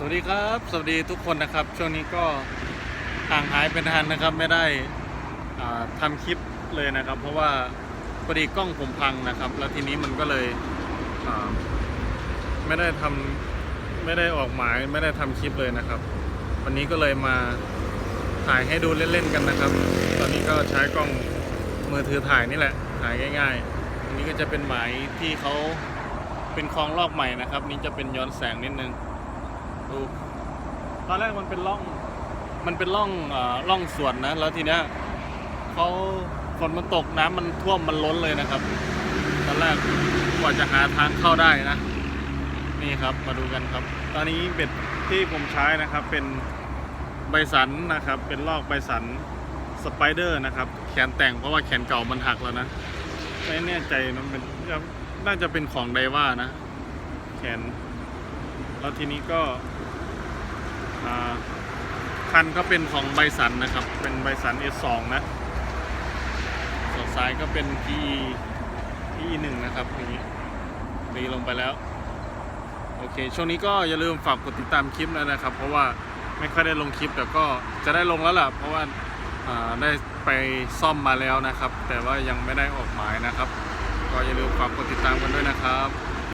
สวัสดีครับ สวัสดีทุกคนนะครับ ช่วงนี้ก็ห่างหายเป็นทานนะครับ ไม่ได้ทำาคลิปเลยนะครับ เพราะว่าพอดีกล้องผมพังนะครับ แล้วทีนี้มันก็เลยไม่ได้ทำไม่ได้ออกหมายไม่ได้ทำคลิปเลยนะครับ วันนี้ก็เลยมาถ่ายให้ดูเล่นๆกันนะครับ ตอนนี้ก็ใช้กล้องมือถือถ่ายนี่แหละถ่ายง่ายๆอันนี้ก็จะเป็นหมายที่เขาเป็นคลองลอกใหม่นะครับ นี่จะเป็นย้อนแสงนิดนึง ดูตอนแรกมันเป็นร่องมันเป็นร่องเอ่อร่องสวนนะ แล้วทีเนี้ยเขาฝนมันตกน้ำมันท่วมมันล้นเลยนะครับ ตอนแรกกว่าจะหาทางเข้าได้นะ นี่ครับมาดูกันครับ ตอนนี้เบ็ดที่ผมใช้นะครับเป็นใบสันนะครับ เป็นลอกใบสันสไปเดอร์นะครับ แขนแต่งเพราะว่าแขนเก่ามันหักแล้วนะไม่แน่ใจมันเป็นน่าจะเป็นของไดว่านะ แขนแล้วทีนี้ก็อ่า คันก็เป็นของไบสันนะครับ เป็นไบสัน S2 นะส่วนซ้ายก็เป็น PE PE 1 นะครับอย่างนี้ตีลงไปแล้ว โอเค ช่วงนี้ก็อย่าลืมฝากกดติดตามคลิปด้วนะครับ เพราะว่าไม่ค่อยได้ลงคลิปแต่ก็จะได้ลงแล้วล่ะ เพราะว่าอ่าได้ไปซ่อมมาแล้วนะครับ แต่ว่ายังไม่ได้ออกหมายนะครับ ก็อย่าลืมฝากกดติดตามกันด้วยนะครับ